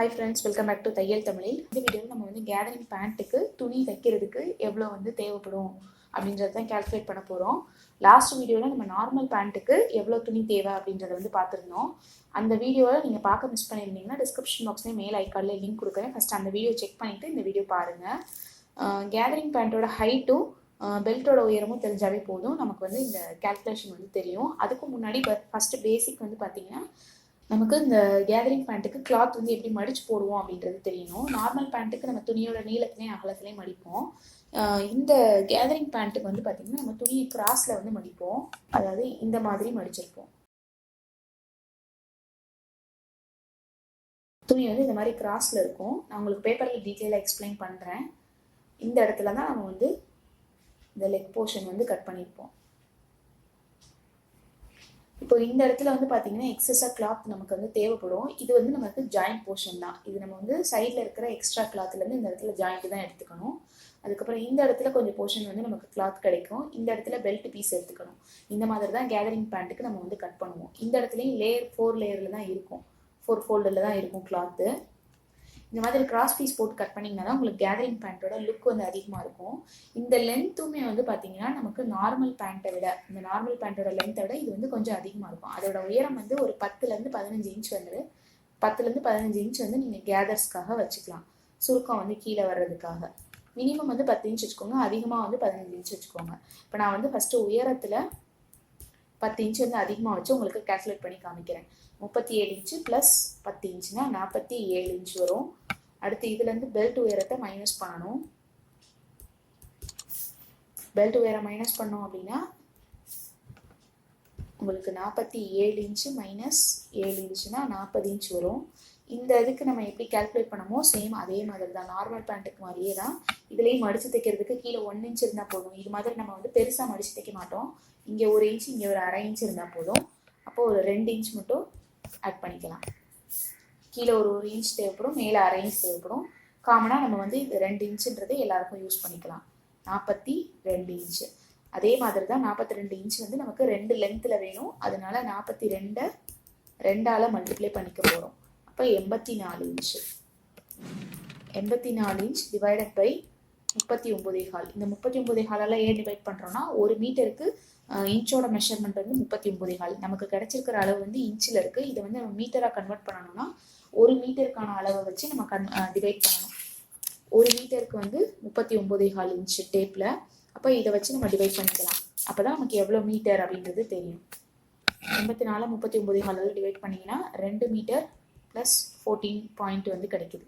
Hi friends welcome back to தையல் தமிழில். இந்த வீடியோவில் நம்ம வந்து கேதரிங் பேண்ட்டுக்கு துணி தைக்கிறதுக்கு எவ்வளோ வந்து தேவைப்படும் அப்படின்றத தான் கால்குலேட் பண்ண போகிறோம் லாஸ்ட் வீடியோவில் நம்ம நார்மல் பேண்ட்டுக்கு எவ்வளோ துணி தேவை அப்படின்றத வந்து பார்த்துருந்தோம். அந்த வீடியோவை நீங்கள் பார்க்க மிஸ் பண்ணியிருந்தீங்கன்னா டிஸ்கிரிப்ஷன் பாக்ஸ்லேயே மேல் ஐக்கார்டில் லிங்க் கொடுக்குறேன். ஃபஸ்ட் அந்த வீடியோ செக் பண்ணிவிட்டு இந்த வீடியோ பாருங்கள் கேதரிங் பேண்ட்டோட ஹைட்டும் பெல்ட்டோட உயரமும் தெரிஞ்சாவே போதும். நமக்கு வந்து இந்த கேல்குலேஷன் வந்து தெரியும். அதுக்கு முன்னாடி ஃபஸ்ட்டு பேசிக் வந்து பார்த்தீங்கன்னா நமக்கு இந்த கேதரிங் பேண்ட்டுக்கு கிளாத் வந்து எப்படி மடிச்சு போடுவோம் அப்படின்றது தெரியணும். நார்மல் பேண்ட்டுக்கு நம்ம துணியோட நீளத்துலேயும் அகலத்துலேயும் மடிப்போம். இந்த கேதரிங் பேண்ட்டுக்கு வந்து பார்த்திங்கன்னா நம்ம துணியை கிராஸில் வந்து மடிப்போம். அதாவது இந்த மாதிரி மடிச்சிருப்போம். துணி வந்து இந்த மாதிரி கிராஸில் இருக்கும். நான் உங்களுக்கு பேப்பரில் டீட்டெயிலாக எக்ஸ்பிளைன் பண்ணுறேன் இந்த இடத்துல தான் நம்ம வந்து இந்த லெக் போர்ஷன் வந்து கட் பண்ணியிருப்போம் இப்போ இந்த இடத்துல வந்து பார்த்தீங்கன்னா எக்ஸஸாக கிளாத் நமக்கு வந்து தேவைப்படும். இது வந்து நமக்கு ஜாயிண்ட் போர்ஷன் தான். இது நம்ம வந்து சைடில் இருக்கிற எக்ஸ்ட்ரா கிளாத்லேருந்து இந்த இடத்துல ஜாயிண்ட் தான் எடுத்துக்கணும். அதுக்கப்புறம் இந்த இடத்துல கொஞ்சம் போர்ஷன் வந்து நமக்கு கிளாத் கிடைக்கும். இந்த இடத்துல பெல்ட் பீஸ் எடுத்துக்கணும். இந்த மாதிரி தான் கேதரிங் பேண்ட்டுக்கு நம்ம வந்து கட் பண்ணுவோம். இந்த இடத்துலையும் லேயர் ஃபோர் லேயரில் தான் இருக்கும். ஃபோர் ஃபோல்டில் தான் இருக்கும் கிளாத்து இந்த மாதிரி கிராஸ் பீஸ் போட்டு கட் பண்ணிங்கன்னா தான் உங்களுக்கு கேதரிங் பேண்ட்டோட லுக் வந்து அதிகமாக இருக்கும். இந்த லென்த்துமே வந்து பார்த்தீங்கன்னா நமக்கு நார்மல் பேண்ட்டை விட இந்த நார்மல் பேண்ட்டோட லென்த்தை விட இது வந்து கொஞ்சம் அதிகமாக இருக்கும். அதோட உயரம் வந்து ஒரு பத்துலேருந்து பதினஞ்சு இன்ச் வந்து பத்துலேருந்து பதினஞ்சு இன்ச் வந்து நீங்கள் கேதர்ஸ்க்காக வச்சுக்கலாம். சுருக்கம் வந்து கீழே வர்றதுக்காக. மினிமம் வந்து பத்து இன்ச் வச்சுக்கோங்க. அதிகமாக வந்து பதினஞ்சு இன்ச் வச்சுக்கோங்க. இப்போ நான் வந்து ஃபஸ்ட்டு உயரத்தில் பத்து இன்ச் வந்து அதிகமாக வச்சு உங்களுக்கு கேல்குலேட் பண்ணி காமிக்கிறேன். முப்பத்தி ஏழு இன்ச்சு ப்ளஸ் பத்து இன்ச்சுனா நாற்பத்தி ஏழு இன்ச் வரும். அடுத்து இதுலேருந்து பெல்ட் உயரத்தை மைனஸ் பண்ணணும். பெல்ட் உயரம் மைனஸ் பண்ணோம் அப்படின்னா உங்களுக்கு நாற்பத்தி ஏழு இன்ச்சு மைனஸ் ஏழு இன்ச்சுனா நாற்பது இன்ச் வரும். இந்த இதுக்கு நம்ம எப்படி கால்குலேட் பண்ணமோ சேம் அதே மாதிரி தான் நார்மல் பேண்ட்டுக்கு மாதிரியே தான். இதுலேயும் மடித்து தைக்கிறதுக்கு கீழே ஒன் இன்ச் இருந்தால் போதும். இது மாதிரி நம்ம வந்து பெருசாக மடித்து தைக்க மாட்டோம். இங்கே ஒரு இன்ச் இங்கே ஒரு அரை இன்ச் இருந்தால் போதும். அப்போது ஒரு ரெண்டு இன்ச் மட்டும் ஆட் பண்ணிக்கலாம். கீழே ஒரு ஒரு இன்ச் தேவைப்படும் மேலே அரை இன்ச் தேவைப்படும். காமனாக நம்ம வந்து இது ரெண்டு இன்ச்சுன்றது எல்லாருக்கும் யூஸ் பண்ணிக்கலாம். நாற்பத்தி ரெண்டு இன்ச்சு அதே மாதிரி தான் நாற்பத்தி ரெண்டு இன்ச் வந்து நமக்கு ரெண்டு லென்த்தில் வேணும். அதனால நாற்பத்தி ரெண்டை ரெண்டால் மல்டிப்ளை பண்ணிக்க போகிறோம் அப்போ எண்பத்தி நாலு இன்ச்சு எண்பத்தி நாலு இன்ச் டிவைடட் பை முப்பத்தி ஒம்பதே கால். இந்த முப்பத்தி ஒம்பதே காலெல்லாம் ஏன் டிவைட் பண்ணுறோன்னா ஒரு மீட்டருக்கு இன்ச்சோட மெஷர்மெண்ட் வந்து முப்பத்தி ஒம்பதே கால் நமக்கு கிடைச்சிருக்கிற அளவு வந்து இன்ச்சில் இருக்குது இதை வந்து நம்ம மீட்டராக கன்வெர்ட் பண்ணணும்னா ஒரு மீட்டருக்கான அளவை வச்சு நம்ம கன் டிவைட் பண்ணணும். ஒரு மீட்டருக்கு வந்து முப்பத்தி ஒம்பதே கால் இன்ச் டேப்பில் அப்போ இதை வச்சு நம்ம டிவைட் பண்ணிக்கலாம். அப்போ தான் நமக்கு எவ்வளோ மீட்டர் அப்படின்றது தெரியும். எண்பத்தி நாலு முப்பத்தி ஒம்பதே காலில் டிவைட் பண்ணிங்கன்னா ரெண்டு மீட்டர் ப்ளஸ் ஃபோர்டீன் பாயிண்ட் வந்து கிடைக்குது.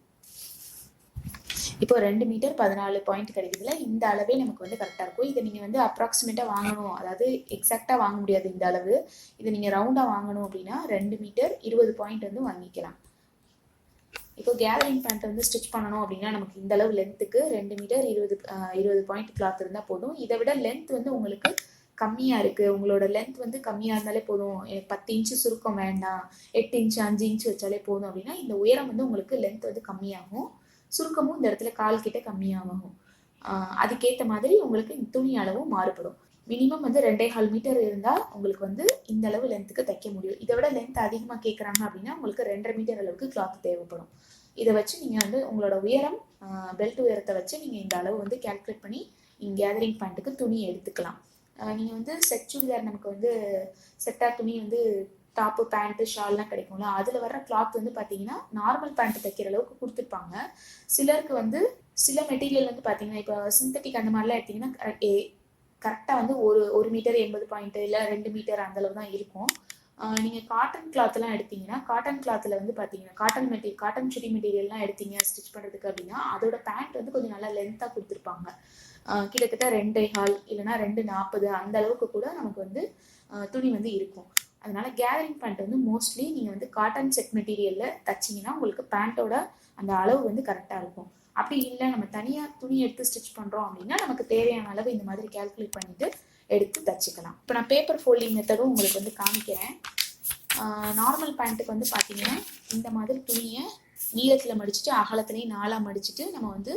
இப்போ ரெண்டு மீட்டர் பதினாலு பாயிண்ட் கிடைக்குதுல இந்த அளவே நமக்கு வந்து கரெக்டாக இருக்கும். இதை நீங்கள் வந்து அப்ராக்சிமேட்டாக வாங்கணும். அதாவது எக்ஸாக்டாக வாங்க முடியாது இந்த அளவு. இதை நீங்கள் ரவுண்டாக வாங்கணும் அப்படின்னா ரெண்டு மீட்டர் இருபது பாயிண்ட் வந்து வாங்கிக்கலாம். இப்போ கேதரிங் பேண்ட் வந்து ஸ்டிச் பண்ணணும் அப்படின்னா நமக்கு இந்த அளவு லென்த்துக்கு ரெண்டு மீட்டர் இருபது இருபது பாயிண்ட் கிளாத் இருந்தால் போதும். இதை விட லென்த் வந்து உங்களுக்கு கம்மியாக இருக்குது உங்களோட லென்த் வந்து கம்மியாக இருந்தாலே போதும். பத்து இன்ச்சு சுருக்கம் வேண்டாம். எட்டு இன்ச்சு அஞ்சு இன்ச்சு வச்சாலே போதும் அப்படின்னா இந்த உயரம் வந்து உங்களுக்கு லென்த் வந்து கம்மியாகும். சுருக்கமும் இந்த இடத்துல கால் கிட்ட கம்மியாகும். அதுக்கேற்ற மாதிரி உங்களுக்கு துணி அளவும் மாறுபடும். மினிமம் வந்து ரெண்டே கால் மீட்டர் இருந்தால் உங்களுக்கு வந்து இந்த அளவு லென்த்துக்கு தைக்க முடியும். இதை விட லென்த் அதிகமாக கேட்குறாங்க அப்படின்னா உங்களுக்கு ரெண்டரை மீட்டர் அளவுக்கு கிளாத் தேவைப்படும். இதை வச்சு நீங்கள் வந்து உங்களோட உயரம் பெல்ட் உயரத்தை வச்சு நீங்கள் இந்த அளவு வந்து கேல்குலேட் பண்ணி நீங்கள் கேதரிங் பாயிண்ட்டுக்கு துணி எடுத்துக்கலாம். நீங்கள் வந்து செட் சுடிதார் நமக்கு வந்து செட்டாக துணி வந்து டாப்பு பேண்ட்டு ஷால்லாம் கிடைக்கும்ல அதில் வர்ற கிளாத் வந்து பார்த்தீங்கன்னா நார்மல் பேண்ட் தைக்கிற அளவுக்கு கொடுத்துருப்பாங்க. சிலருக்கு வந்து சில மெட்டீரியல் வந்து பார்த்தீங்கன்னா இப்போ சிந்தட்டிக் அந்த மாதிரிலாம் எடுத்திங்கன்னா கரெக்டாக வந்து ஒரு ஒரு மீட்டர் எண்பது பாயிண்ட் இல்லை ரெண்டு மீட்டர் அந்தளவு தான் இருக்கும். நீங்கள் காட்டன் கிளாத்லாம் எடுத்தீங்கன்னா காட்டன் கிளாத்தில் வந்து பார்த்தீங்கன்னா காட்டன் மெட்டீரியல் காட்டன் சுடி மெட்டீரியல்லாம் எடுத்தீங்க ஸ்டிச் பண்ணுறதுக்கு அப்படின்னா அதோட பேண்ட் வந்து கொஞ்சம் நல்லா லென்த்தாக கொடுத்துருப்பாங்க. கிட்டத்தட்ட ரெண்டே ஹால் இல்லைனா ரெண்டு நாற்பது அந்த அளவுக்கு கூட நமக்கு வந்து துணி வந்து இருக்கும். அதனால கேதரிங் பேண்ட் வந்து மோஸ்ட்லி நீங்கள் வந்து காட்டன் செட் மெட்டீரியலில் தைச்சிங்கன்னா உங்களுக்கு பேண்ட்டோட அந்த அளவு வந்து கரெக்டாக இருக்கும். அப்படி இல்லை நம்ம தனியாக துணி எடுத்து ஸ்டிச் பண்ணுறோம் அப்படின்னா நமக்கு தேவையான அளவு இந்த மாதிரி கேல்குலேட் பண்ணிவிட்டு எடுத்து தச்சுக்கலாம். இப்போ நான் பேப்பர் ஃபோல்டிங் மெத்தடும் உங்களுக்கு வந்து காமிக்கிறேன். நார்மல் பேண்ட்டுக்கு வந்து பார்த்தீங்கன்னா இந்த மாதிரி துணியை நீளத்தில் மடிச்சுட்டு அகலத்துலேயும் நாலாக மடிச்சுட்டு நம்ம வந்து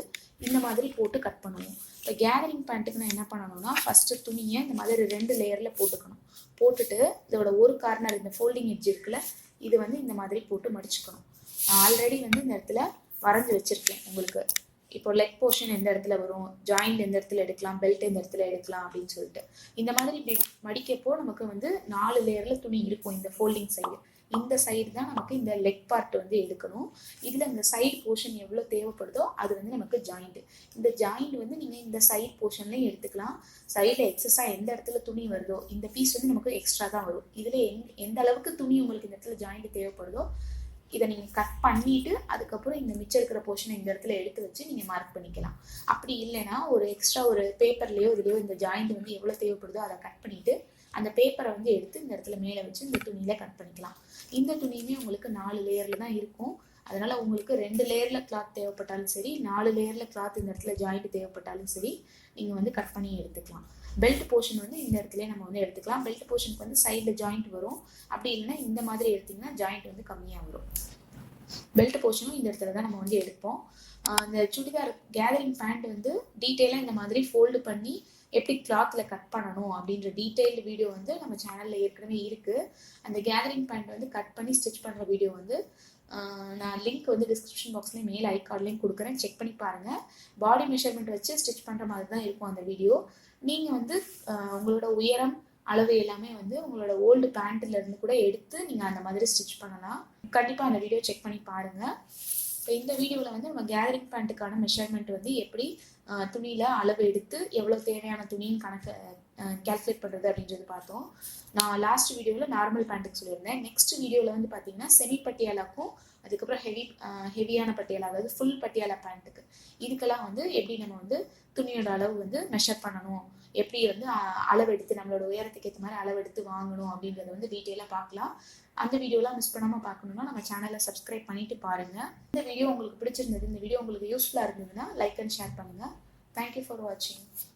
இந்த மாதிரி போட்டு கட் பண்ணுவோம். இப்போ கேதரிங் பேண்ட்டுக்கு நான் என்ன பண்ணணும்னா ஃபஸ்ட்டு துணியை இந்த மாதிரி ரெண்டு லேயரில் போட்டுக்கணும். போட்டுட்டு இதோட ஒரு கார்னர் இந்த ஃபோல்டிங் எட்ஜ் இருக்குல்ல இது வந்து இந்த மாதிரி போட்டு மடிச்சுக்கணும். நான் ஆல்ரெடி வந்து இந்த இடத்துல வரைஞ்சி வச்சுருக்கேன் உங்களுக்கு. இப்போ லெக் போர்ஷன் எந்த இடத்துல வரும் ஜாயிண்ட் எந்த இடத்துல எடுக்கலாம் பெல்ட் எந்த இடத்துல எடுக்கலாம் அப்படின்னு சொல்லிட்டு. இந்த மாதிரி இப்படி மடிக்கப்போ நமக்கு வந்து நாலு லேயரில் துணி இருக்கும் இந்த ஃபோல்டிங் சைடு இந்த சைடு தான் நமக்கு இந்த லெக் பார்ட் வந்து எடுக்கணும். இதில் இந்த சைடு போர்ஷன் எவ்வளோ தேவைப்படுதோ அது வந்து நமக்கு ஜாயிண்ட் இந்த ஜாயிண்ட் வந்து நீங்கள் இந்த சைடு போர்ஷன்லையும் எடுத்துக்கலாம். சைடில் எக்ஸஸாக எந்த இடத்துல துணி வருதோ இந்த பீஸ் வந்து நமக்கு எக்ஸ்ட்ரா தான் வரும். இதில் எந் எந்த அளவுக்கு துணி உங்களுக்கு இந்த இடத்துல ஜாயிண்ட் தேவைப்படுதோ இதை நீங்கள் கட் பண்ணிவிட்டு அதுக்கப்புறம் இந்த மிச்சம் இருக்கிற போர்ஷனை இந்த இடத்துல எடுத்து வச்சு நீங்கள் மார்க் பண்ணிக்கலாம். அப்படி இல்லைன்னா ஒரு எக்ஸ்ட்ரா ஒரு பேப்பர்லேயோ இதுலேயோ இந்த ஜாயிண்ட் வந்து எவ்வளோ தேவைப்படுதோ அதை கட் பண்ணிவிட்டு அந்த பேப்பரை வந்து எடுத்து இந்த இடத்துல மேலே வச்சு இந்த துணியில் கட் பண்ணிக்கலாம். இந்த துணியுமே உங்களுக்கு நாலு லேயரில் தான் இருக்கும். அதனால் உங்களுக்கு ரெண்டு லேயரில் கிளாத் தேவைப்பட்டாலும் சரி நாலு லேயரில் கிளாத் இந்த இடத்துல ஜாயிண்ட் தேவைப்பட்டாலும் சரி நீங்கள் வந்து கட் பண்ணி எடுத்துக்கலாம். பெல்ட் போர்ஷன் வந்து இந்த இடத்துல நம்ம வந்து எடுத்துக்கலாம். பெல்ட் போர்ஷனுக்கு வந்து சைடில் ஜாயிண்ட் வரும். அப்படி இல்லைன்னா இந்த மாதிரி எடுத்திங்கன்னா ஜாயிண்ட் வந்து கம்மியாக வரும். பெல்ட் போர்ஷனும் இந்த இடத்துல தான் நம்ம வந்து எடுப்போம். அந்த சுடிதார் கேதரிங் பேண்ட் வந்து டீட்டெயிலாக இந்த மாதிரி ஃபோல்டு பண்ணி எப்படி கிளாத்தில் கட் பண்ணணும் அப்படின்ற டீட்டெயில்டு வீடியோ வந்து நம்ம சேனலில் ஏற்கனவே இருக்குது அந்த கேதரிங் பேண்ட் வந்து கட் பண்ணி ஸ்டிச் பண்ணுற வீடியோ வந்து நான் லிங்க் வந்து டிஸ்கிரிப்ஷன் பாக்ஸ்லேயும் மேல் ஐ கார்ட்லேயும் கொடுக்குறேன். செக் பண்ணி பாருங்கள் பாடி மெஷர்மெண்ட் வச்சு ஸ்டிச் பண்ணுற மாதிரி தான் இருக்கும் அந்த வீடியோ நீங்கள் வந்து உங்களோட உயரம் அளவு எல்லாமே வந்து உங்களோட ஓல்டு பேண்ட்லேருந்து கூட எடுத்து நீங்கள் அந்த மாதிரி ஸ்டிச் பண்ணலாம். கண்டிப்பாக அந்த வீடியோ செக் பண்ணி பாருங்கள் இப்போ இந்த வீடியோவில் வந்து நம்ம கேதரிங் பேண்ட்டுக்கான மெஷர்மெண்ட் வந்து எப்படி துணியில் அளவு எடுத்து எவ்வளோ தேவையான துணின்னு கணக்கு கேல்குலேட் பண்ணுறது அப்படின்றது பார்த்தோம். நான் லாஸ்ட் வீடியோவில் நார்மல் பேண்ட்டுக்கு சொல்லியிருந்தேன். நெக்ஸ்ட் வீடியோவில் வந்து பார்த்தீங்கன்னா செமி பட்டியாலாக்கும் அதுக்கப்புறம் ஹெவி ஹெவியான பட்டியாலா அதாவது ஃபுல் பட்டியாலா பேண்ட்டுக்கு இதுக்கெல்லாம் வந்து எப்படி நம்ம வந்து துணியோட அளவு வந்து மெஷர் பண்ணணும்? எப்படி வந்து அளவெடுத்து நம்மளோட உயரத்துக்கு ஏற்ற மாதிரி அளவெடுத்து வாங்கணும் அப்படின்றத வந்து டீட்டெயிலாக பார்க்கலாம். அந்த வீடியோலாம் மிஸ் பண்ணாமல் பார்க்கணுன்னா நம்ம சேனலை சப்ஸ்கிரைப் பண்ணிட்டு பாருங்கள் இந்த வீடியோ உங்களுக்கு பிடிச்சிருந்தது இந்த வீடியோ உங்களுக்கு யூஸ்ஃபுல்லாக இருந்ததுன்னா லைக் அண்ட் ஷேர் பண்ணுங்கள் தேங்க்யூ ஃபார் வாட்சிங்